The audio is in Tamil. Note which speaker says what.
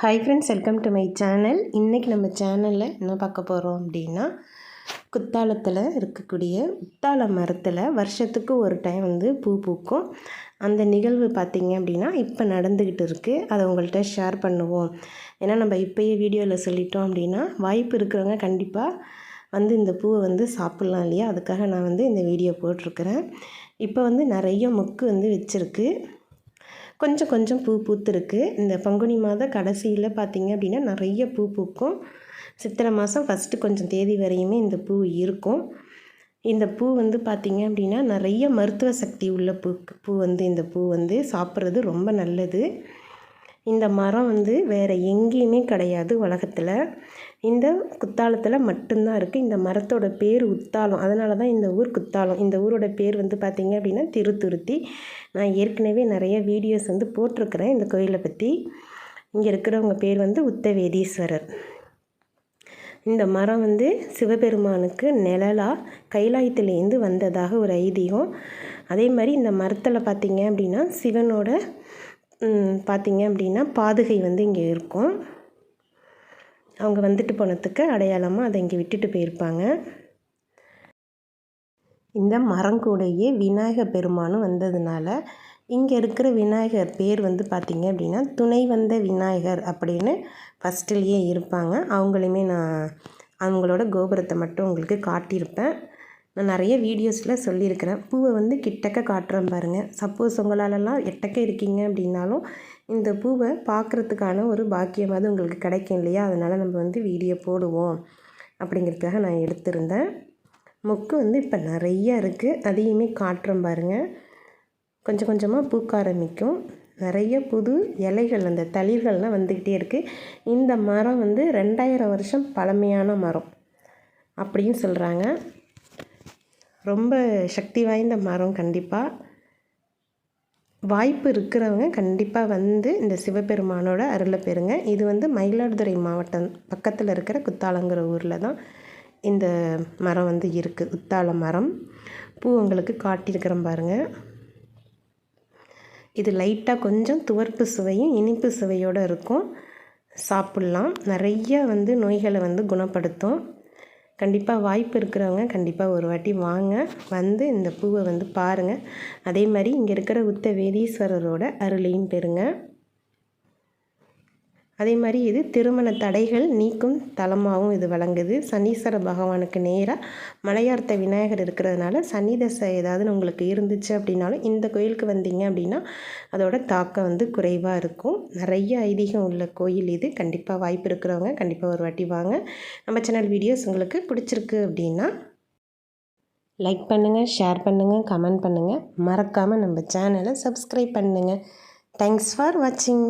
Speaker 1: Hi friends welcome to my channel இன்றைக்கி நம்ம சேனலில் என்ன பார்க்க போகிறோம் அப்படின்னா குத்தாலத்தில் இருக்கக்கூடிய உத்தால மரத்தில் வருஷத்துக்கு ஒரு டைம் வந்து பூ பூக்கும். அந்த நிகழ்வு பார்த்திங்க அப்படின்னா இப்போ நடந்துக்கிட்டு இருக்குது அதை உங்கள்கிட்ட ஷேர் பண்ணுவோம். ஏன்னா நம்ம இப்போயே வீடியோவில் சொல்லிட்டோம் அப்படின்னா வாய்ப்பு இருக்கிறவங்க கண்டிப்பாக வந்து இந்த பூவை வந்து சாப்பிட்லாம் இல்லையா? அதுக்காக நான் வந்து இந்த வீடியோ போட்டிருக்கிறேன். இப்போ வந்து நிறைய மொக்கு வந்து வச்சுருக்கு. கொஞ்சம் கொஞ்சம் பூ பூத்துருக்கு. இந்த பங்குனி மாத கடைசியில் பார்த்திங்க அப்படின்னா நிறைய பூ பூக்கும். சித்திரை மாதம் ஃபஸ்ட்டு கொஞ்சம் தேதி வரையுமே இந்த பூ இருக்கும். இந்த பூ வந்து பார்த்திங்க அப்படின்னா நிறைய மருத்துவ சக்தி உள்ள பூ பூ வந்து இந்த பூ வந்து சாப்பிட்றது ரொம்ப நல்லது. இந்த மரம் வந்து வேறு எங்கேயுமே கிடையாது உலகத்தில். இந்த குத்தாலத்தில் மட்டும்தான் இருக்குது இந்த மரத்தோட பேர் உத்தாலம். அதனால தான் இந்த ஊர் குத்தாலம். இந்த ஊரோட பேர் வந்து பார்த்திங்க அப்படின்னா திருத்துருத்தி. நான் ஏற்கனவே நிறைய வீடியோஸ் வந்து போட்டிருக்கிறேன் இந்த கோயிலை பற்றி இங்கே இருக்கிறவங்க பேர் வந்து உத்தவேதீஸ்வரர். இந்த மரம் வந்து சிவபெருமானுக்கு நிழலாக கைலாயத்துலேருந்து வந்ததாக ஒரு ஐதீகம். அதே மாதிரி இந்த மரத்தில் பார்த்திங்க அப்படின்னா சிவனோட பார்த்திங்க அப்படின்னா பாதுகை வந்து இங்கே இருக்கும். அவங்க வந்துட்டு போனதுக்கு அடையாளமாக அதை இங்கே விட்டுட்டு போயிருப்பாங்க. இந்த மரங்கூடையே விநாயகர் பெருமானும் வந்ததுனால இங்கே இருக்கிற விநாயகர் பேர் வந்து பார்த்திங்க அப்படின்னா துணை வந்த விநாயகர் அப்படின்னு ஃபஸ்ட்டுலேயே இருப்பாங்க. அவங்களையுமே நான் அவங்களோட கோபுரத்தை மட்டும் உங்களுக்கு காட்டியிருப்பேன். நான் நிறைய வீடியோஸில் சொல்லியிருக்கிறேன். பூவை வந்து கிட்டக்க காட்டுறேன் பாருங்கள் சப்போஸ் உங்களாலலாம் எட்டக்க இருக்கீங்க அப்படின்னாலும் இந்த பூவை பார்க்குறதுக்கான ஒரு பாக்கியமாவது உங்களுக்கு கிடைக்கும் இல்லையா? அதனால் நம்ம வந்து வீடியோ போடுவோம். அப்படிங்கிறதுக்காக நான் எடுத்திருந்தேன். மொக்கு வந்து இப்போ நிறையா இருக்குது அதையுமே காட்டுறோம் பாருங்கள் கொஞ்சம் கொஞ்சமாக பூக்க ஆரம்பிக்கும். நிறைய புது இலைகள் அந்த தளிர்கள்லாம் வந்துக்கிட்டே இருக்குது இந்த மரம் வந்து ரெண்டாயிரம் வருஷம் பழமையான மரம் அப்படின்னு சொல்கிறாங்க ரொம்ப சக்தி வாய்ந்த மரம் கண்டிப்பாக வாய்ப்பு இருக்கிறவங்க கண்டிப்பாக வந்து இந்த சிவபெருமானோட அருளை பெறுங்க. இது வந்து மயிலாடுதுறை மாவட்டம் பக்கத்தில் இருக்கிற குத்தாலங்கிற ஊரில் தான் இந்த மரம் வந்து இருக்குது குத்தால மரம். பூ உங்களுக்கு காட்டியிருக்கிறேன் பாருங்கள் இது லைட்டாக கொஞ்சம் துவர்ப்பு சுவையும் இனிப்பு சுவையோடு இருக்கும். சாப்பிட்லாம். நிறைய வந்து நோய்களை வந்து குணப்படுத்தும். கண்டிப்பாக வாய்ப்பு இருக்கிறவங்க கண்டிப்பாக ஒரு வாட்டி வாங்க. வந்து இந்த பூவை வந்து பாருங்கள் அதே மாதிரி இங்கே இருக்கிற உத்த வேதீஸ்வரரோட அருளையும் பெறுங்க. அதே மாதிரி இது திருமண தடைகள் நீக்கும் தலமாகவும் இது வழங்குது. சனீஸ்வர பகவானுக்கு நேராக மலையார்த்த விநாயகர் இருக்கிறதுனால சனி தசை ஏதாவது உங்களுக்கு இருந்துச்சு அப்படின்னாலும் இந்த கோயிலுக்கு வந்தீங்க அப்படின்னா அதோட தாக்கம் வந்து குறைவாக இருக்கும். நிறைய ஐதீகம் உள்ள கோயில் இது. கண்டிப்பாக வாய்ப்பு இருக்கிறவங்க கண்டிப்பாக ஒரு வாட்டி வாங்க. நம்ம சேனல் வீடியோஸ் உங்களுக்கு பிடிச்சிருக்கு அப்படின்னா லைக் பண்ணுங்கள் ஷேர் பண்ணுங்கள் கமெண்ட் பண்ணுங்கள் மறக்காமல் நம்ம சேனலை சப்ஸ்கிரைப் பண்ணுங்கள் தேங்க்ஸ் ஃபார் வாட்சிங்